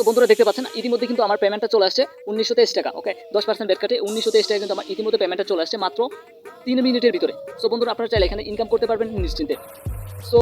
তো বন্ধুরা দেখতে পাচ্ছেন, ইতিমধ্যে কিন্তু আমার পেমেন্টটা চলে আসছে উনিশশো তেইশ টাকা ওকে দশ পার্সেন্ট বেড কাটে উনিশশো তেইশ টাকা কিন্তু আমার ইতিমধ্যে পেমেন্টটা চলে আসছে মাত্র তিন মিনিটের ভিতরে। সো বন্ধুরা আপনারা চাইলে এখানে ইনকাম করতে পারবেন নিশ্চিন্তে। সো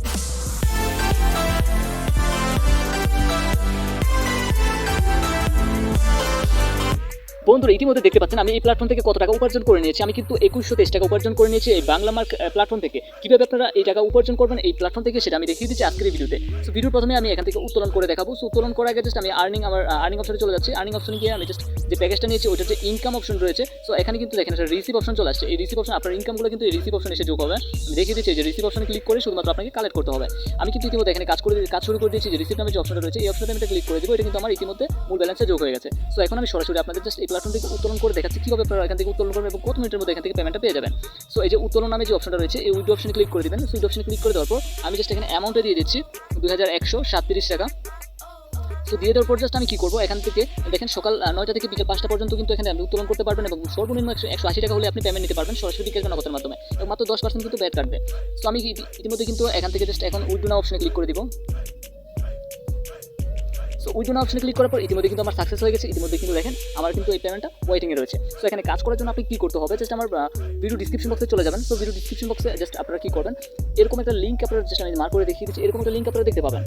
বন্ধুরা, ইতিমধ্যে দেখতে পাচ্ছেন আমি এই প্ল্যাটফর্ম থেকে কত টাকা উপার্জন করে নিয়েছি। আমি কিন্তু একুশশো তেইশ টাকা উপার্জন করে নিয়েছি এই বাংলা মার্ক প্ল্যাটফর্ম থেকে। কীভাবে আপনারা এই টাকা উপার্জন করবেন এই প্ল্যাটফর্ম থেকে সেটা আমি দেখিয়ে দিচ্ছি আজকের ভিডিওতে সো ভিডিওর প্রথমে আমি এখান থেকে উত্তোলন করে দেখাবো। সো উত্তোলন করার আগে জাস্ট আমি আর্নিং আমার আর্নিং অপশনে চলে যাচ্ছি। আর্নিং অপশনে গিয়ে আমি জাস্ট যে প্যাকেজটা নিয়েছি ওইটার যে ইনকাম অপশন রয়েছে সো এখানে কিন্তু দেখেন একটা রিসিভ অপশন চলে আসছে। এই রিসিভ অপশন আপনার ইনকামগুলো কিন্তু এই রিসিভ অপশন এসে যোগ হবে। আমি দেখিয়ে দিচ্ছি যে রিসিভ অপশনে ক্লিক করে শুধুমাত্র আপনাকে কালেক্ট করতে হবে। আমি কিন্তু ইতিমধ্যে এখানে কাজ করে, কাজ শুরু করে দিয়েছি, যে রিসিভ নামে যে অপশনটা রয়েছে, এই অপশনটা আমি ক্লিক করে দেবো। এটা কিন্তু আমার ইতিমধ্যে মূল ব্যালেন্সে যোগ হয়ে গেছে। সো এখন আমি সরাসরি আপনাদের জাস্ট এই প্ল্যাটফর্ম থেকে উত্তোলন করে দেখাচ্ছি, কীভাবে আপনারা এখান থেকে উত্তোলন করবেন এবং কত মিনিটের মধ্যে এখান থেকে পেমেন্টটা পেয়ে যাবেন। সো এই যে উত্তোলন নামে যে অপশনটা রয়েছে, এই উইড অপশনে ক্লিক করে দিবেন। সুইড অপশনে ক্লিক করে দেওয়ার পর আমি জাস্ট এখানে অ্যামাউন্টটা দিয়ে দিচ্ছি, দুই হাজার একশো সাতত্রিশ টাকা। তো দিয়ে দেওয়ার পর জাস্ট আমি কী করব? এখান থেকে দেখেন সকাল নয়টা থেকে বিকেল পাঁচটা পর্যন্ত কিন্তু এখানে আপনি উত্তোলন করতে পারবেন এবং সর্বনিম্ন একশো একশো আশি টাকা হলে আপনি পেমেন্ট নিতে পারবেন। সরাসরি বিকেল নগদের মাধ্যমে। এবং মাত্র দশ পার্সেন্ট কিন্তু ব্যাট কাটবে। তো আমি ইতিমধ্যে কিন্তু এখান থেকে জাস্ট এখন উইডোনা অপশনে ক্লিক করে দিব। সো উইডোনা অপশনে ক্লিক করার পর ইতিমধ্যে কিন্তু আমার সাকসেস হয়ে গেছে। ইতিমধ্যে কিন্তু দেখেন, আমার কিন্তু এই পেমেন্টটা ওয়েটিংয়ে রয়েছে। সো এখানে কাজ করার জন্য আপনি কী করতে হবে? জাস্ট আমার ভিডিও ডিসক্রিপশন বক্সে চলে যাবেন। সো ভিডিও ডিসক্রিপশন বক্সে জাস্ট আপনারা কী করবেন এরকম একটা লিঙ্ক আপনারা জাস্ট আমি মার্ক করে দেখিয়ে দিচ্ছি। এরকম একটা লিঙ্ক আপনারা দেখতে পাবেন।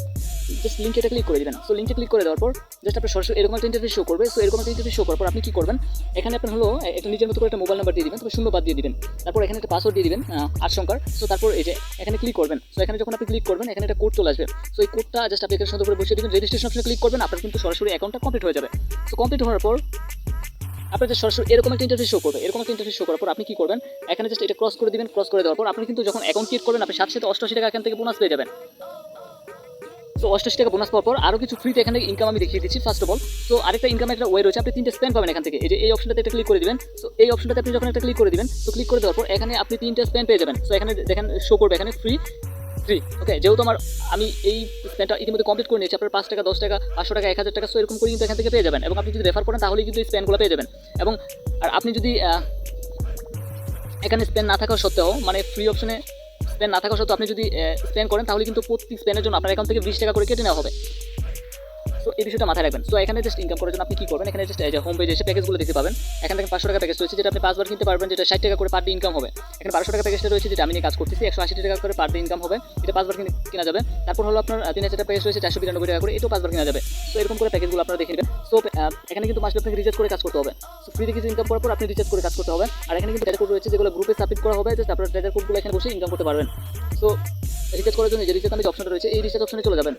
জাস্ট লিঙ্কে এটা ক্লিক করে দিবেন। সো লিঙ্কে ক্লিক করে দেওয়ার পর জাস্ট আপনার সরাসরি এরকম একটা ইন্টারফেস শো করবে। সো এরকম একটা ইন্টারফেস শো করার পর আপনি কী করবেন? এখানে আপনার হলো একটা নিজের মতো করে একটা মোবাইল নাম্বার দিয়ে দিবেন। তারপর শূন্য বাদ দিয়ে দিবেন। তারপর এখানে একটা পাসওয়ার্ড দিয়ে দিবেন আট সংখ্যার। সো তারপর এই যে এখানে ক্লিক করবেন। সো এখানে যখন আপনি ক্লিক করবেন, এখানে একটা কোড চলে আসবে। সো এই কোডটা জাস্ট আপনি এখানে সুন্দর করে বসিয়ে দিবেন। রেজিস্ট্রেশন অপশনে ক্লিক করবেন। আপনার কিন্তু সরাসরি অ্যাকাউন্টটা কমপ্লিট হয়ে যাবে। সো কমপ্লিট হওয়ার পর আপনার যে সরাসরি এরকম একটা ইন্টারফেস শো করবে, এরকম একটা ইন্টারফেস শো করার পর আপনি কি করবেন? এখানে জাস্ট এটা ক্রস করে দিবেন ক্রস করে দেওয়ার পর আপনি কিন্তু যখন অ্যাকাউন্ট ক্রিয়েট করবেন, আপনি সাথে সাথে অষ্টআশি টাকা এখান থেকে বোনাস পেয়ে যাবেন। তো অষ্টাশি টাকা বোনাস পাওয়ার পর আরও কিছু ফ্রিতে এখানে ইনকাম আমি দেখিয়ে দিচ্ছি ফার্স্ট অফ অল তো আরেকটা ইনকাম একটা ওয়ে রয়েছে, আপনি তিনটে স্পেন পাবেন এখান থেকে। এই যে এই অপশনটাতে একটা ক্লিক করে দিবেন। তো এই অপশনটাতে আপনি যখন একটা ক্লিক করে দিবেন, তো ক্লিক করে দেওয়ার পর এখানে আপনি তিনটে স্পেন পেয়ে যাবেন। তো এখানে দেখেন শো করবে, এখানে ফ্রি ফ্রি ওকে যেহেতু আমার আমি এই স্প্যানটা ইতিমধ্যে কমপ্লিট করে নিয়েছি, আপনার পাঁচ টাকা, দশ টাকা, পাঁচশো টাকা, এক হাজার টাকা সো এরকম করে কিন্তু এখান থেকে পেয়ে যাবেন। এবং আপনি যদি রেফার করেন তাহলে কিন্তু এই স্প্যানগুলো পেয়ে যাবেন। এবং আর আপনি যদি এখানে স্প্যান না থাকা সত্ত্বেও মানে ফ্রি অপশনে স্প্যান না থাকা সত্ত্বেও আপনি যদি স্প্যান করেন, তাহলে কিন্তু প্রতি স্প্যানের জন্য আপনার অ্যাকাউন্ট থেকে বিশ টাকা করে কেটে নেওয়া হবে। সো এই বিষয়টা মাথায় রাখবেন। সো এখানে জাস্ট ইনকাম করার জন্য আপনি কি করবেন? এখানে জাস্ট এই যে হোম পেজে এসে প্যাকেজগুলো দেখতে পাবেন। এখানে দেখেন পাঁচশো টাকা প্যাকেজ রয়েছে, যেটা আপনি পাঁচবার কিনতে পারবেন, যেটা ষাট টাকা করে পার ডে ইনকাম হবে। এখানে বারোশো টাকা প্যাকেজটা রয়েছে, যেটা আমি নিয়ে কাজ করতেছি, একশো আশি টাকা করে পার ডে ইনকাম হবে, এটা পাঁচবার কিনে কেনা যাবে। তারপর হলো আপনার তিন হাজার প্যাকেজ রয়েছে, চারশো বিরানব্বই টাকা করে, এটাও পাঁচবার কেনা যাবে। সো এরকম করে প্যাকেজগুলো আপনারা দেখে নেবেন। সো এখানে কিন্তু মাসে আপনাকে রিচার্জ করে কাজ করতে হবে। সো ফ্রিতে কিছু ইনকাম করার পর আপনি রিচার্জ করে কাজ করতে হবে। আর এখানে কিন্তু ট্রেজার কোড রয়েছে, যেগুলো গ্রুপে সাবমিট করা হবে জাস্ট আপনার ট্রেজার কোডগুলো এখানে বসে ইনকাম করতে পারবেন। সো রিচার্জ করার জন্য যে রিচার্জ যে অপশনটা রয়েছে, এই রিচার্জ অপশনে চলে যাবেন।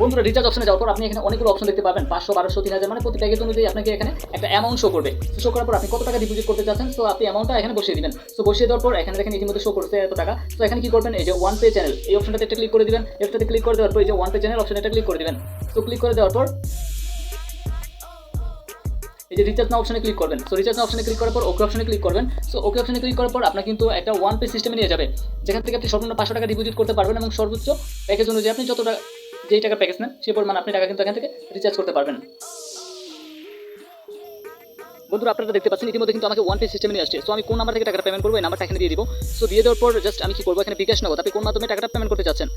বন্ধুরা রিচার্জ অপশনে যাওয়ার পর আপনি এখানে অনেকগুলো অপশন দেখতে পাবেন। পাঁচশো, বারোশো, তিন হাজার মানে প্রতি প্যাকেজ অনুযায়ী আপনাকে এখানে একটা অ্যামাউন্ট শো করবে। শো করার পর আপনি কত টাকা ডিপোজিট করতে চাচ্ছেন? সো আপনি অ্যামাউন্টটা এখানে বসিয়ে দিবেন। সো বসিয়ে দেওয়ার পর এখানে দেখেন ইতিমধ্যে শো করছে এত টাকা। সো এখানে কি করবেন? এই যে ওয়ান পে চ্যানেল এই অপশনটাতে একটা ক্লিক করে দিবেন। এটাতে ক্লিক করে দেওয়ার পর এই যে ওয়ান পে চ্যানেল অপশন এটা ক্লিক করে দিবেন। সো ক্লিক করে দেওয়ার পর এই যে রিচার্জ না অপশনে ক্লিক করবেন। সো রিচার্জ না অপশনে ক্লিক করার পর ওকে অপশনে ক্লিক করবেন। সো ওকে অপশনে ক্লিক করার পর আপনার কিন্তু একটা ওয়ান পে সিস্টেমে নিয়ে যাবে। যেখান থেকে আপনি সর্বনিম্ন পাঁচশো টাকা ডিপোজিট করতে পারবেন এবং সর্বোচ্চ প্যাকেজ অনুযায়ী আপনি যত যেই টাকা প্যাকেজ নেন, সেই পরিমাণ আপনি টাকা কিন্তু এখান থেকে রিচার্জ করতে পারবেন। বন্ধুরা, আপনারা দেখতে পাচ্ছেন, ইতিমধ্যে কিন্তু আমাকে ওয়ান পে সিস্টেমে নিয়ে আসছে। সো আমি কোন নাম্বার থেকে টাকাটা পেমেন্ট করব, এই নাম্বারটা এখানে দিয়ে দিব। সো দিয়ে দেওয়ার পর জাস্ট আমি কি করব এখানে বিকাশ নগদ? আপনি কোন মাধ্যমে টাকাটা পেমেন্ট করতে চাচ্ছেন?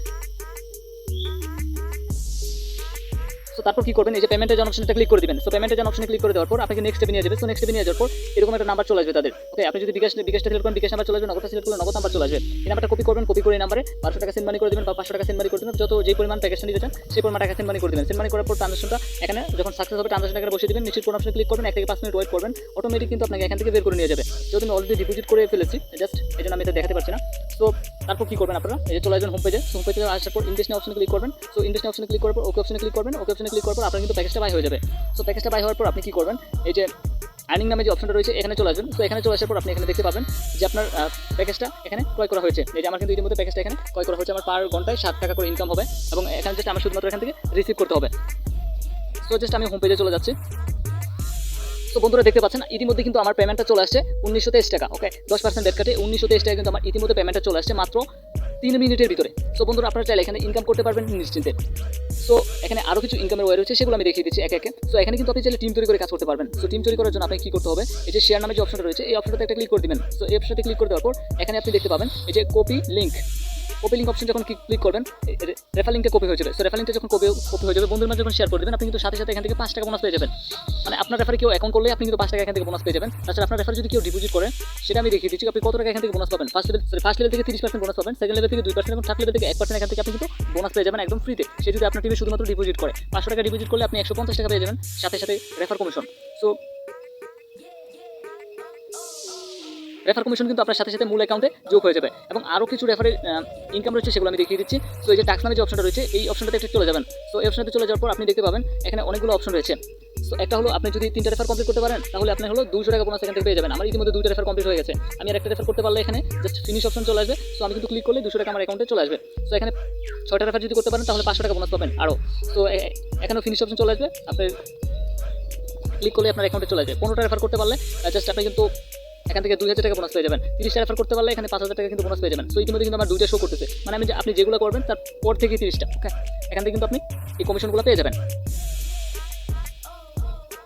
সো তারপর কি করবেন? এই যে পেমেন্টের জন অপশনটা ক্লিক করে দিবেন। সো পেমেন্টের জন অপশনে ক্লিক করে দেওয়ার পর আপনাকে নেক্সট স্টেপে নিয়ে যাবে। সো নেক্সট স্টেপে নিয়ে যাওয়ার পর এরকম একটা নাম্বার চলে আসবে তাদের। ওকে আপনি যদি বিকাশ বিকাশটা সিলেক্ট করেন, বিকাশ নাম্বার চলে আসবে, নগদটা সিলেক্ট করলে নগদ নাম্বার চলে আসবে। এই নাম্বারটা কপি করবেন কপি করে এই নাম্বারে পাঁচশো টাকা সেন্ড মানি করে দেবেন, বা পাঁচশো টাকা সেন্ড মানি করে দেবেন। যত যে পরিমাণ প্যাকেজটা নিতে চান, সেই পরিমাণ টাকা সেন্ড মানি করে দেবেন। সেন্ড মানি করার পর ট্রানজাকশনটা এখানে যখন সাকসেস হবে ট্রানজাকশন এখানে বসিয়ে দেবেন, নিশ্চিত কোন অপশনে ক্লিক করবেন, এক থেকে পাঁচ মিনিট ওয়েট করবেন অটোমেটিক কিন্তু আপনাকে এখান থেকে বের করে নিয়ে যাবে। যেহেতু আমি অলরেডি ডিপোজিট করে ফেলেছি জাস্ট এই জন্য আমি এটা দেখাতে পারছি না। সো তারপর কি করবেন আপনারা? এই যে চলে আসবেন হোম পেজে হোম পেজে আসার পর ইনভেস্ট অপশনে ক্লিক করবেন। সো ইনভেস্ট অপশনে ক্লিক করার পর ওকে অপশনে ক্লিক করবেন। ওকে অপশনে ক্লিক করার পর আপনার কিন্তু প্যাকেজটা বাই হয়ে যাবে। সো প্যাকেজটা বাই হওয়ার পর আপনি কি করবেন? এই যে আর্নিং নামে যে অপশনটা রয়েছে, এখানে চলে আসবেন। তো এখানে চলে আসার পর আপনি এখানে দেখতে পাবেন যে আপনার প্যাকেজটা এখানে ক্রয় করা হয়েছে। এই যে আমার কিন্তু ইতিমধ্যে প্যাকেজটা এখানে ক্রয় করা হয়েছে। আমার পার ঘন্টায় সাত টাকা করে ইনকাম হবে। এবং এখানে জাস্ট আমার শুধুমাত্র এখান থেকে রিসিভ করতে হবে। সো জাস্ট আমি হোম পেজে চলে যাচ্ছি। তো বন্ধুরা দেখতে পাচ্ছেন, ইতিমধ্যে কিন্তু আমার পেমেন্টটা চলে আসছে উনিশশো তেইশ টাকা ওকে দশ পার্সেন্ট বেড কাটে, উনিশশো তেইশ টাকা কিন্তু আমার ইতিমধ্যে পেমেন্টটা চলে আসছে মাত্র তিন মিনিটের ভিতরে। সো বন্ধুরা আপনারা চাইলে এখানে ইনকাম করতে পারবেন নিশ্চিন্তে। সো এখানে আরও কিছু ইনকামের ওয়ে রয়েছে, সেগুলো আমি দেখিয়ে দিচ্ছি একে একে। সো এখানে কিন্তু আপনি চাইলে টিম তৈরি করে কাজ করতে পারবেন। সো টিম তৈরি করার জন্য আপনাকে কী করতে হবে, এই যে শেয়ার নামে যে অপশনটা রয়েছে, এই অপশনটাতে একটা ক্লিক করে দিবেন। সো এই অপশনটাতে ক্লিক করে দেওয়ার পর, এখানে আপনি দেখতে পাবেন, এই যে কপি লিঙ্ক লিঙ্ক অপশন যখন ক্লিক করবেন রেফার লিঙ্কটা কপি হয়ে যাবে। সো রেফার লিঙ্কটা যখন কপি কপি হয়ে যাবে, বন্ধুর মাঝে যখন শেয়ার করে দেবেন আপনি কিন্তু সাথে সাথে এখান থেকে পাঁচ টাকা বোনাস পেয়ে যাবেন। মানে আপনার রেফারে কেউ অ্যাকাউন্ট করলে আপনি কিন্তু পাঁচ টাকা এখান থেকে বোনাস পেয়ে যাবেন। তাছাড়া আপনার রেফার যদি কেউ ডিপোজিট করে, সেটা আমি দেখিয়ে দিচ্ছি, আপনি কত টাকা এখান থেকে বোনাস পাবেন? ফার্স্ট লেভেল ফার্স্ট লেভেল থেকে তিরিশ পার্সেন্ট বোনাস পাবেন সেকেন্ড লেভেল থেকে দুই পার্সেন্ট এবং থার্ড লেভেল থেকে এক পার্সেন্ট এখান থেকে আপনি কিন্তু বোনাস পেয়ে যাবেন একদম ফ্রিতে সে যদি আপনার টিমে শুধুমাত্র ডিপোজিট করে, পাঁচশো টাকা ডিপোজিট করলে আপনি একশো পঞ্চাশ টাকা পেয়ে যাবেন, সাথে সাথে refer commission so refer commission কিন্তু আপনার সাথে সাথে মূল অ্যাকাউন্টে যোগ হয়ে যাবে। এবং আরও কিছু রেফারের ইনকাম রয়েছে সেগুলো আমি দেখিয়ে দিচ্ছি। তো এই যে টাক্স নামে যে অপশনটা রয়েছে, এই অপশনটাতে একটু চলে যাবেন। তো এই অপশনটাতে চলে যাওয়ার পর আপনি দেখতে পাবেন, এখানে অনেকগুলো অপশন রয়েছে। তো একটা হলো আপনি যদি তিনটা রেফার কমপ্লিট করতে পারেন, তাহলে আপনি হলো দুশো টাকা বোনাস এখান থেকে পেয়ে যাবেন। আমার ইতিমধ্যে দুইটা রেফার কমপ্লিট হয়ে গেছে। আমি আর একটা রেফার করতে পারলে এখানে জাস্ট ফিনিশ অপশন চলে আসবে। তো আমি কিন্তু ক্লিক করলে দুশো টাকা আমার অ্যাকাউন্টে চলে আসবে। তো এখানে ছয়টা রেফার যদি করতে পারেন, তাহলে পাঁচশো টাকা বোনাস পাবেন আরও তো এখানেও ফিনিশ অপশন চলে আসবে। আপনি ক্লিক করলে আপনার অ্যাকাউন্টে চলে আসবে। পনেরোটা রেফার করতে পারলে জাস্ট আপনি কিন্তু এখান থেকে দুই হাজার টাকা বোনাস পেয়ে যাবেন। তিরিশটা রেফার করতে পারলে এখানে পাঁচ হাজার টাকা কিন্তু বোনাস পেয়ে যাবেন। সো ইতিমধ্যে কিন্তু আমার দুইটা শো করতেছে। মানে আমি যে আপনি যেগুলো করবেন তারপর থেকে তিরিশটা ওকে এখান থেকে কিন্তু আপনি এই কমিশনগুলো পেয়ে যাবেন।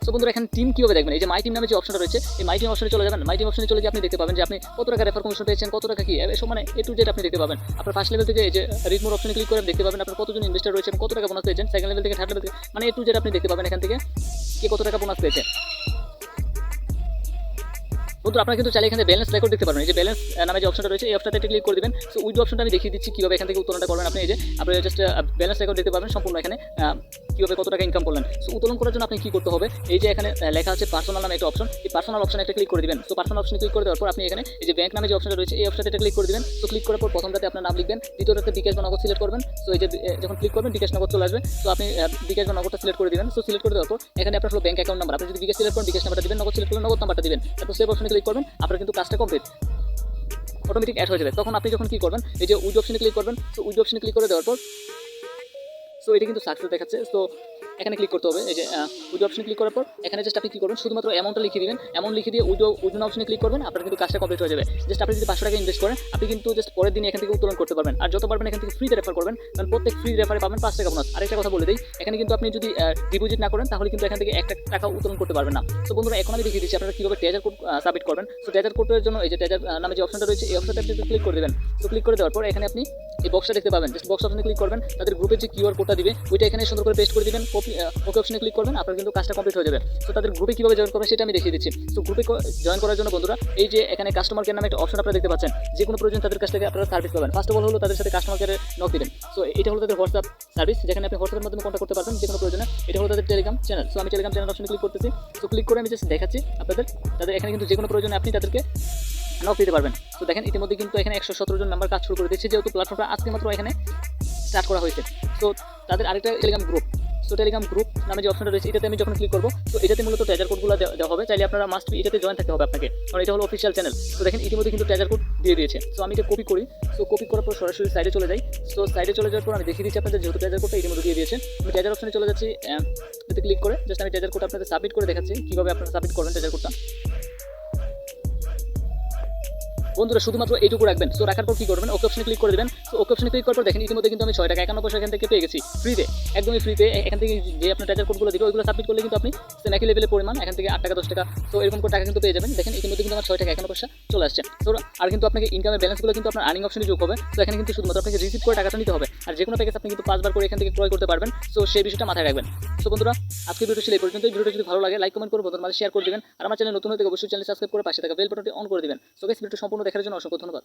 সো বন্ধুরা, এখানে টিম কীভাবে দেখবেন? এই যে মাই টিম নামে যে অপশনটা রয়েছে, এই মাই টিম অপশনে চলে যাবেন। মাই টিম অপশনে চলে গিয়ে আপনি দেখতে পাবেন যে আপনি কত টাকা রেফার কমিশন পেয়েছেন, কত টাকা কি এসব মানে এ টু জেড আপনি দেখতে পাবেন। আপনার ফার্স্ট লেভেল থেকে এই যে রিটমোর অপশনে ক্লিক করে দেখতে পাবেন আপনার কতজন ইনভেস্টার রয়েছেন কত টাকা বোনাস পেয়েছেন। সেকেন্ড লেভেল থেকে থার্ড লেভেল থেকে মানে এ টু জেড আপনি দেখতে পাবেন এখান থেকে কে কত টাকা বোনাস পেয়েছে। বন্ধু, আপনারা কিন্তু চাইলে এখানে ব্যালেন্স রেকর্ড দেখতে পারবেন। এই যে ব্যালেন্স নামে যে অপশনটা রয়েছে, এই অপশনটাতে ক্লিক করে দেবেন। সো উইড অপশনটা আমি দেখিয়ে দিচ্ছি কীভাবে এখান থেকে উত্তোলনটা করবেন। আপনি এই যে আপনি জাস্ট ব্যালেন্স রেকর্ড দেখতে পারবেন সম্পূর্ণ এখানে। কীভাবে কত টাকা ইনকাম করলেন? সো উত্তোলন করার জন্য আপনি কী করতে হবে? এই যে এখানে লেখা আছে পার্সোনাল নামে একটা অপশন এই পার্সোনাল অপশনে একটা ক্লিক করে দিবেন। সো পার্সোনাল অপশনে ক্লিক করে দেওয়ার পর আপনি এখানে এই যে ব্যাংক নামে যে অপশনটা রয়েছে, এই অপশনটা এটা ক্লিক করে দিবেন। তো ক্লিক করার পর প্রথমটাতে আপনার নাম লিখবেন। দ্বিতীয়টাতে বিকাশ বা নগদ সিলেক্ট করবেন। সো এই যে যখন ক্লিক করবেন, বিকাশ নগদ চলে আসবে। তো আপনি বিকাশ বা সিলেক্ট করে দিবেন। সো সিলেক্ট করে দেওয়ার পর এখানে আপনার হলো ব্যাংক অ্যাকাউন্ট নাম্বার আপনি যদি বিকাশ সিলেক্ট করেন, বিকাশ নাম্বারটা দিবেন। নগদ সিলেক্ট করলে নগদ নাম্বারটা দিবেন। তারপর সেভ অপশনে ক্লিক করবেন। আপনার কিন্তু কাজটা কমপ্লিট অটোমেটিক অ্যাড হয়ে যাবে। তখন আপনি যখন কী করবেন? এই যে উইড অপশনে ক্লিক করবেন। তো উইড অপশনে ক্লিক করে দেওয়ার পর সো এটা কিন্তু সাকসেস দেখাচ্ছে। তো এখানে ক্লিক করতে হবে। এই যে উইড অপশনে ক্লিক করার পর, এখানে জাস্ট আপনি কী করবেন? শুধুমাত্র অ্যামাউন্টটা লিখে দিবেন। অ্যামাউন্ট লিখে দিয়ে উইড উইডন অপশনে ক্লিক করবেন। আপনার কিন্তু কাজটা কমপ্লিট হয়ে যাবে। জাস্ট আপনি যদি পাঁচশো টাকা ইনভেস্ট করেন, আপনি কিন্তু জাস্ট পরের দিন এখান থেকে উত্তোলন করতে পারবেন। আর যত পারবেন, এখান থেকে ফ্রিতে রেফার করবেন। কারণ প্রত্যেক ফ্রি রেফারে পাবেন পাঁচ টাকা বোনাস আরেকটা কথা বলে দিই, এখানে কিন্তু আপনি যদি ডিপোজিট না করেন, তাহলে কিন্তু এখান থেকে একটা টাকা উত্তোলন করতে পারবেন না। তো বন্ধুরা, এখন আমি দেখিয়ে দিচ্ছি আপনারা কীভাবে ট্রেজার কোড সাবমিট করবেন। তো ট্রেজার কোডের জন্য এই যে ট্রেজার নামে যে অপশনটা রয়েছে, এই অপশনটা আপনি ক্লিক করে দেবেন। তো ক্লিক করে দেওয়ার পর এখানে আপনি এই বক্সটা দেখতে পাবেন। জাস্ট বক্স অপশনে ক্লিক করবেন, তাদের গ্রুপের যে কিউআর কোডটা দিবে, ওইটা এখানে সুন্দর করে পেস্ট করে দিবেন ওকে অপশনে ক্লিক করবেন, আপনার কিন্তু কাজটা কমপ্লিট হয়ে যাবে। তো তাদের গ্রুপে কীভাবে জয়েন করবেন সেটা আমি দেখিয়ে দিচ্ছি। তো গ্রুপে জয়েন করার জন্য বন্ধুরা, এই যে এখানে কাস্টমার কেয়ার নামে একটা অপশন আপনারা দেখতে পাচ্ছেন। যে কোনো প্রয়োজন তাদের কাছ থেকে আপনারা সার্ভিস পাবেন। ফার্স্ট অফ অল হলো তাদের সাথে কাস্টমার কেয়ারে নক দিবেন। সো এটা হলো তাদের হোয়াটসঅ্যাপ সার্ভিস যেখানে আপনি হোয়াটসঅ্যাপের মাধ্যমে কন্ট্যাক্ট করতে পারবেন যে কোনো প্রয়োজনে। এটা হলো তাদের টেলিগ্রাম চ্যানেল সো আমি টেলিগ্রাম চ্যানেল অপশনে ক্লিক করতেছি। তো ক্লিক করে আমি জাস্ট দেখাচ্ছি আপনাদের। তাদের এখানে কিন্তু যে কোনো প্রয়োজনে আপনি তাদেরকে নক দিতে পারবেন। তো দেখেন, ইতিমধ্যে কিন্তু এখানে একশো সতেরো জন নাম্বার কাজ শুরু করে দিচ্ছে যেহেতু প্ল্যাটফর্মটা আজকে মাত্র এখানে স্টার্ট করা হয়েছে। তো তাদের আরেকটা Telegram group so Telegram group নামে যে অপশনটা রয়েছে, এটাতে আমি যখন ক্লিক করব, তো এটাতে মূলত ট্রেজার কোডগুলো দেওয়া হবে। চাইলে আপনারা মাস্ট এটাতে জয়েন থাকতে হবে আপনাকে। কারণ এটা হলো অফিসিয়াল চ্যানেল তো দেখেন, ইতিমধ্যে কিন্তু ট্রেজার কোড দিয়ে দিয়েছে। সো আমি এটা কপি করি। সো কপি করার পর সরাসরি সাইডে চলে যাই। সো সাইডে চলে যাওয়ার পর আমি দেখিয়ে দিচ্ছি আপনাদের যেহেতু ট্রেজার কোডটা ইতিমধ্যে দিয়ে দিয়েছে। আমি ট্রেজার অপশনে চলে যাচ্ছি এতে ক্লিক করে। জাস্ট আমি ট্রেজার কোড আপনাদের সাবমিট করে দেখাচ্ছি। কীভাবে আপনারা সাবমিট করবেন ট্রেজার কোডটা বন্ধুরা শুধুমাত্র এইটুকু রাখবেন। সো রাখার পর কি করবেন? ওকে অপশনে ক্লিক করে দেবেন। ওকে অপশনে ক্লিক করার পর দেখেন ইতিমধ্যে কিন্তু আমি ছয় টাকা একান্ন পয়সা এখান থেকে পেয়ে গেছি। ফ্রিতে একদমই ফ্রিতে এখান থেকে যে আপনার টাকার কোডগুলো দিবে, ওইগুলো সাবমিট করলে কিন্তু আপনি সেম একই লেভেলের পরিমাণ এখান থেকে আট টাকা, দশ টাকা, তো এরকম করে টাকা কিন্তু পেয়ে যাবেন। দেখেন ইতিমধ্যে কিন্তু আমার ছয় টাকা একান্ন পয়সা চলে আসছে। তো আর কিন্তু আপনাকে ইনকামের ব্যালেন্সগুলো কিন্তু আপনার আর্নিং অপশনে যোগ হবে। তো এখানে কিন্তু শুধুমাত্র আপনাকে রিসিভ করে টাকাটা নিতে হবে। আর যে কোনো প্যাকেজ আপনি কিন্তু পাঁচবার করে এখান থেকে ক্রয় করতে পারবেন। তো সেই বিষয়টা মাথায় রাখবেন। তো বন্ধুরা, আজকে ভিডিও ছিল এই পর্যন্ত। ভিডিওটা যদি ভালো লাগে লাইক কমেন্ট করে বন্ধুর মাঝে শেয়ার করে দিবেন। আর আমার চ্যানেল নতুন হতে অবশ্যই চ্যানেল সাবস্ক্রাইব করে পাশে থাকা বেল বাটনটি অন করে দিবেন। তো গাইস ভিডিওটা সম্পূর্ণ দেখার জন্য অসংখ্য ধন্যবাদ।